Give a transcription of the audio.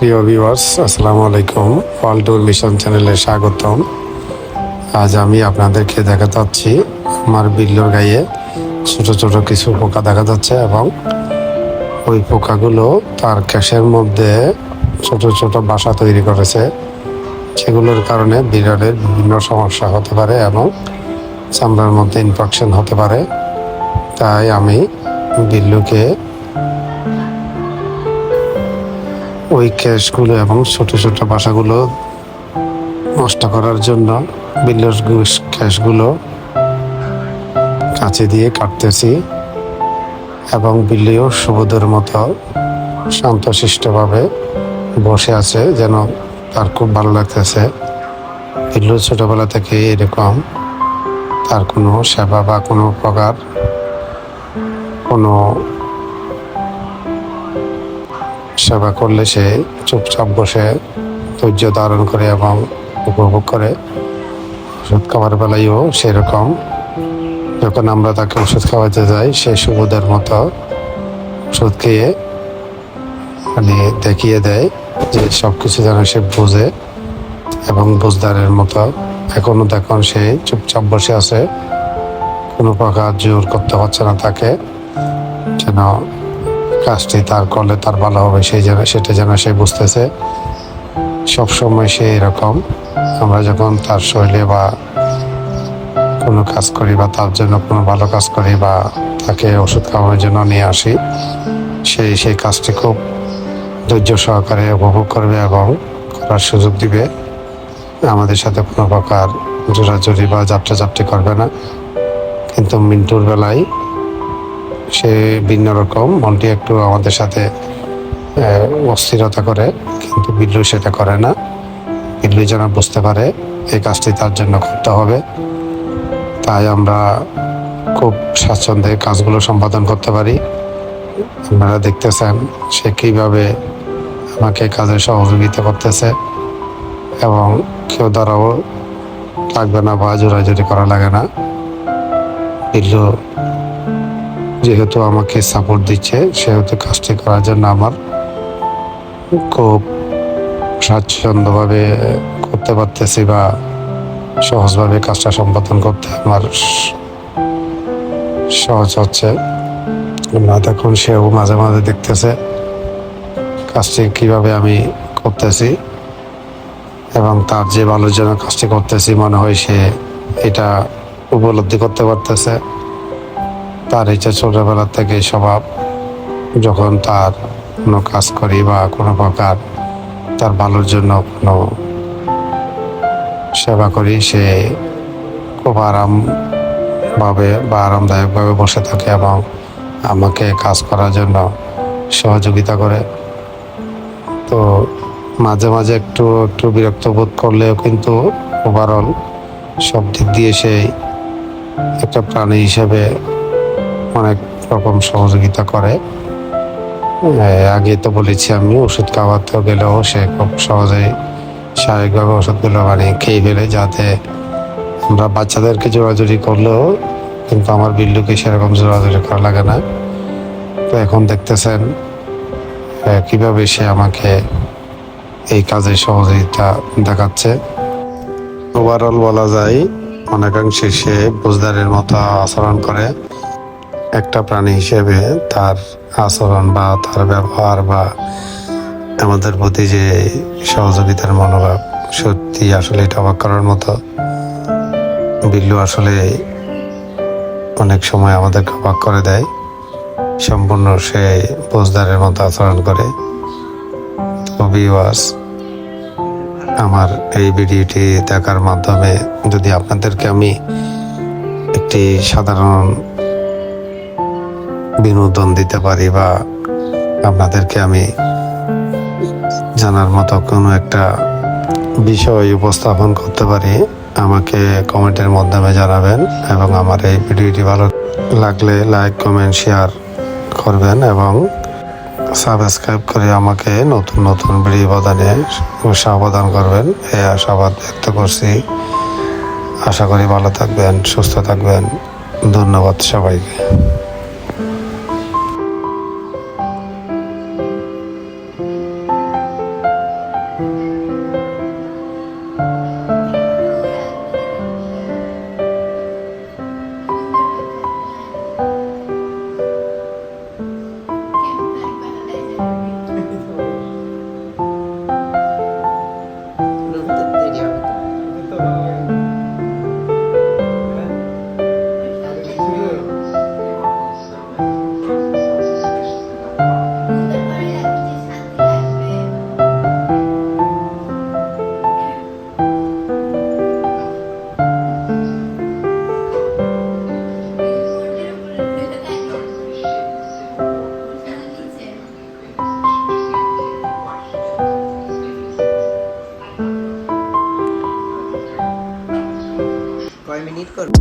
প্রিয় ভিউয়ার্স আসসালামু আলাইকুম। ট্যুর মিশন চ্যানেলে স্বাগতম। আজ আমি আপনাদেরকে দেখা যাচ্ছি আমার বিল্লোর গায়ে ছোট ছোট কিছু পোকা দেখা যাচ্ছে এবং ওই পোকাগুলো তার ক্যাশের মধ্যে ছোট ছোট বাসা তৈরি করেছে সেগুলোর কারণে বিড়ালের বিভিন্ন সমস্যা হতে পারে এবং চামড়ার মধ্যে ইনফেকশন হতে পারে। তাই আমি বিল্লুকে ওই ক্যাশগুলো এবং ছোট ছোট বাসাগুলো নষ্ট করার জন্য বিল্লুর ক্যাশগুলো কাছে দিয়ে কাটতেছি এবং বিল্লিও সুবোধের মতো শান্তশিষ্টভাবে বসে আছে যেন তার খুব ভালো লাগতেছে। বিল্লু ছোটোবেলা থেকে এরকম। তার কোনো সেবা বা কোনো প্রকার কোনো সেবা করলে সে চুপচাপ বসে ধৈর্য ধারণ করে এবং উপভোগ করে। ওষুধ খাবার বেলায়ও সেরকম। যখন আমরা তাকে ওষুধ খাওয়াতে যাই, সে সুবোধের মতো ওষুধ খেয়ে মানে দেখিয়ে দেয় যে সব কিছু যেন সে বোঝে এবং বুঝদারের মতো। এখনও দেখুন সে চুপচাপ বসে আছে। কোনো প্রকার জোর করতে হচ্ছে না তাকে। যেন কাজটি তার করলে তার ভালো হবে সেই যেন, সেটা যেন সে বুঝতেছে। সবসময় সে এরকম। আমরা যখন তার শৈলে বা কোনো কাজ করি বা তার জন্য কোনো ভালো কাজ করি বা তাকে ওষুধ খাওয়ানোর জন্য নিয়ে আসি সেই সেই কাজটি খুব ধৈর্য সহকারে উপভোগ করবে এবং করার সুযোগ দিবে। আমাদের সাথে কোনো প্রকার জোরাজুরি বা যাত্রাযাত্রি করবে না। কিন্তু মিন্টুর বেলায় সে ভিন্ন রকম। মনটি একটু আমাদের সাথে অস্থিরতা করে, কিন্তু বিল্লু সেটা করে না। বিল্লু যেন বুঝতে পারে এই কাজটি তার জন্য করতে হবে। তাই আমরা খুব স্বাচ্ছন্দ্যে কাজগুলো সম্পাদন করতে পারি। আপনারা দেখতেছেন সে কীভাবে আমাকে কাজে সহযোগিতা করতেছে এবং কেউ দ্বারাও লাগবে না বা জোরাজুরি করা লাগে না। বিল্লু যেহেতু আমাকে সাপোর্ট দিচ্ছে, সেহেতু কাজটি করার জন্য আমার খুব স্বাচ্ছন্দ্যভাবে করতে পারতেছি বা সহজভাবে কাজটা সম্পাদন করতে আমার সহজ হচ্ছে। আমরা দেখুন, সেও মাঝে মাঝে দেখতেছে কাজটি কীভাবে আমি করতেছি এবং তার যে ভালোর জন্য কাজটি করতেছি, মনে হয় সে এটা উপলব্ধি করতে পারতেছে। তার ইচ্ছা ছোটবেলা থেকে স্বভাব। যখন তার কোনো কাজ করি বা কোনো প্রকার তার ভালোর জন্য কোনো সেবা করি, সে খুব আরামভাবে বা আরামদায়কভাবে বসে থাকে এবং আমাকে কাজ করার জন্য সহযোগিতা করে। তো মাঝে মাঝে একটু একটু বিরক্ত বোধ করলেও কিন্তু ওভারঅল সব দিক দিয়ে সে একটা প্রাণী হিসেবে অনেক রকম সহযোগিতা করে। আগে তো বলেছি আমি, ওষুধ খাওয়াতে গেলেও সে খুব সহজেই স্বাভাবিকভাবে ওষুধগুলো মানে খেয়ে ফেলে যাতে আমরা বাচ্চাদেরকে জোরাজুরি করলেও কিন্তু আমার বিল্লুকে সেরকম জোরাজুরি করা লাগে না। তো এখন দেখতেছেন কীভাবে সে আমাকে এই কাজে সহযোগিতা দেখাচ্ছে। ওভারঅল বলা যায়, অনেকাংশে সে বুঝদারের মতো আচরণ করে। একটা প্রাণী হিসেবে তার আচরণ বা তার ব্যবহার বা আমাদের প্রতি যে সহযোগিতার মনোভাব, সত্যি আসলে এটা অবাক করার মতো। বিল্লু আসলে অনেক সময় আমাদেরকে অবাক করে দেয়। সম্পূর্ণ সে বোঝদারের মতো আচরণ করে। তো ভিউয়ার্স আমার এই ভিডিওটি দেখার মাধ্যমে যদি আপনাদেরকে আমি একটি সাধারণ বিনোদন দিতে পারি বা আপনাদেরকে আমি জানার মতো কোনো একটা বিষয় উপস্থাপন করতে পারি, আমাকে কমেন্টের মাধ্যমে জানাবেন এবং আমার এই ভিডিওটি ভালো লাগলে লাইক, কমেন্ট, শেয়ার করবেন এবং সাবস্ক্রাইব করে আমাকে নতুন নতুন ভিডিও প্রদানে প্রদান করবেন। এই আশাবাদ ব্যক্ত করছি। আশা করি ভালো থাকবেন, সুস্থ থাকবেন। ধন্যবাদ সবাইকে। salir con...